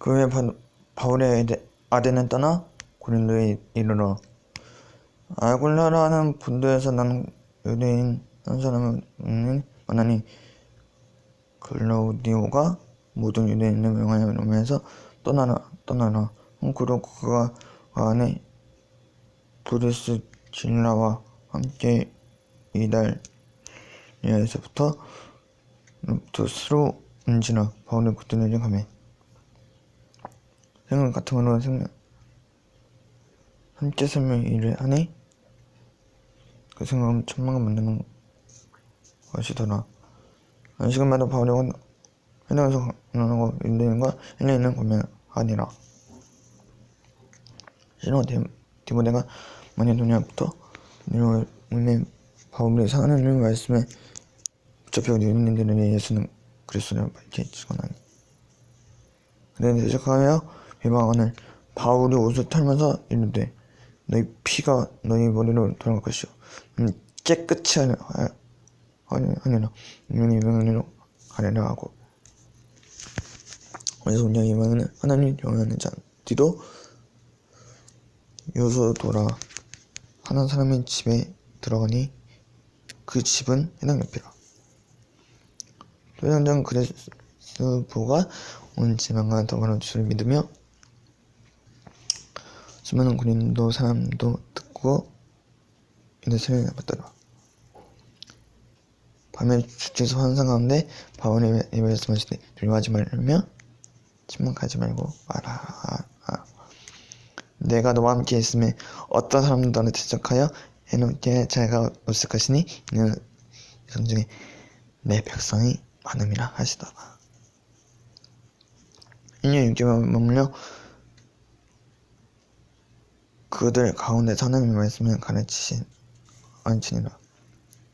그 후에 바- 바울의 아데- 아덴을 떠나 고린도에 이르러 아굴라라는 본도에서 난 유대인 한 사람을 만나니 글라우디오가 모든 유대인을 명하여 로마에서 떠나라 떠나라. 그로 그가 그 안에 브레스 진라와 함께 이달리아에서부터 루트스로 은지나 바울의 그들에게 가매 생각 같은 걸로 생각. 함께 설명 일을 하니 그 생각은 천만을 만드는 것이더라. 안식은마다 바울이 회당에서 강론하고 윤대인과 헬레인을 고민하니라. 신호 디모데가 마니도니아부터 내려오는 바울의 하나님의 말씀에 붙잡혀 유대인들에게 예수는 그리스도를 밝히시거나니. 그들은 대적하여 비방하는 바울이 옷을 털면서 이르되 너희 피가 너희 머리로 돌아갈 것이요 음, 깨끗이 하려 하니- 하니라 인간이 명령으로 가려라 하고. 그래서 그냥 이방은 하나님 영하는 자 뒤도 요소도라 하는 사람의 집에 들어가니 그 집은 해당 옆이라. 도장장 그레스보가 온 지방과 더불어 주를 믿으며 수많은 군인도 사람도 듣고 이는 세명이 받더라. 밤에 주께서 환상 가운데 바울의 입에 말씀하시되 두려워하지 말며 침묵하지 말고 말하라 내가 너와 함께 있음에 어떤 사람도 너를 대적하여 해놓게 자가 없을 것이니 이는 이성 중에 내 백성이 많음이라 하시더라. 1년 6개월 머물러 그들 가운데 하나님의 말씀을 가르치신 안치니라.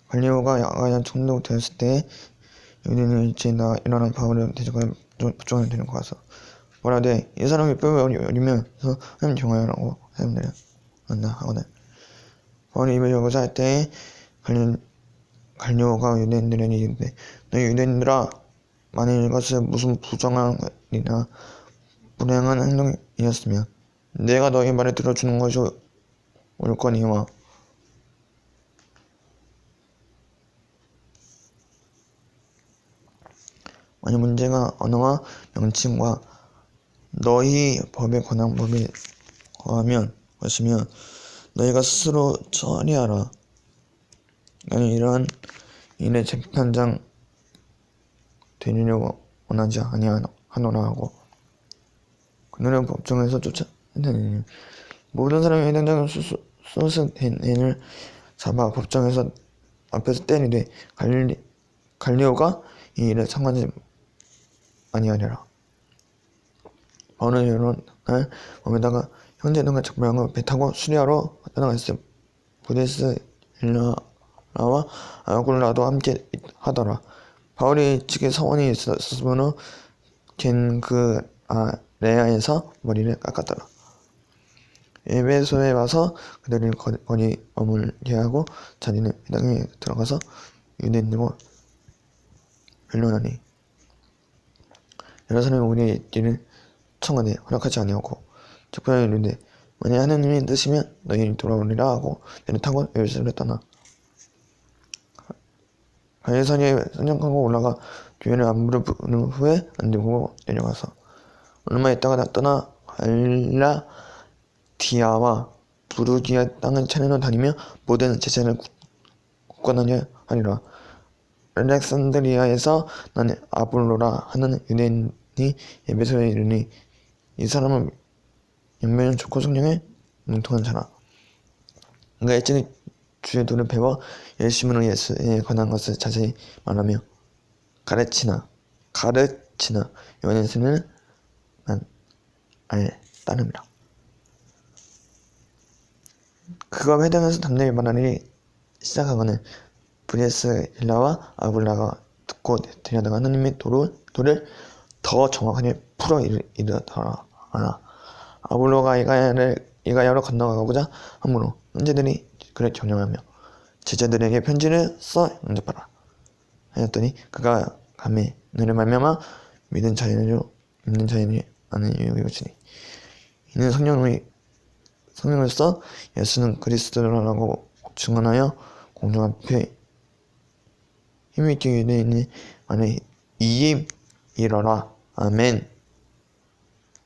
갈리오가 야가야 총독 되었을 때에 유대인의 일제나 일어난 바울을 대적하여 부정을 데리고 가서 뭐라되 이 사람이 뼈가 어리면서 하나님 경하여라고 사람들을 만나 하거든 바울이 입을 열고자 할 때에 갈리, 갈리오가 유대인들에게 이르되 너희 유대인들아 만일 이것을 무슨 부정한이나 불행한 행동이었으면 내가 너희 말을 들어주는 것이 옳거니와 만약 문제가 언어와 명칭과 너희 법에 관한 법이 거하면 것이면 너희가 스스로 처리하라. 나는 이러한 일에 재판장 되느냐고 원하지 아니하노라 하고 그들은 법정에서 쫓아 내니 모든 사람이 해당장을 쏘스hen을 잡아 법정에서 앞에서 때리되 갈리, 갈리오가 이 일에 상관하지 아니하리라. 바울은 여러 날 몸에다가 형제들과 작별하고 배 타고 수리하러 떠나갔어요. 부데스 일라와 아굴라도 함께 하더라. 바울이 측에 서원이 있었으므로 걘그 아레아에서 머리를 깎았더라. 에베소에 와서 그들을 거기 머물게 하고 자기는 회당에 들어가서 유대인들과 변론하니 여러 사람이 우리의 있기를 청하되 허락하지 아니하고 적분하여 이르되 만약 하나님이 뜻이면 너희는 돌아오리라 하고 배를 타고 에베소를 떠나 가해산에 선정하고 올라가 교회를 안부를 부른 후에 안되고 내려가서 얼마 있다가 떠나 갈라 디아와 부르기아 땅을 차례로 다니며 모든 제자를 굳건하게 하리라 알렉산드리아에서 나는 아볼로라 하는 유대인이 에베소에 이르니 이 사람은 연배는 좋고 성령에 능통한 자라. 그가 일찍 주의 도를 배워 열심으로 예수에 관한 것을 자세히 말하며 가르치나 가르치나 요한에서는 난알 따름이라. 그가 회당에서 담대히 말하니 시작하거늘 브레스 일라와 아굴라가 듣고 들여다가 하나님의 도를, 도를 더 정확하게 풀어 이르더라. 아볼로가 이가야를 이가야로 건너가고자 하므로 형제들이 그를 경영하며 제자들에게 편지를 써 응답하라 하였더니 그가 감에 너를 말미암아 믿은 자인으로 믿는 자인이 하는 이유의 것이니 이는 성령의 성령을 써 예수는 그리스도라고 증언하여 공중 앞에 힘이 뛰게 되니 만에 이임 이러라. 아멘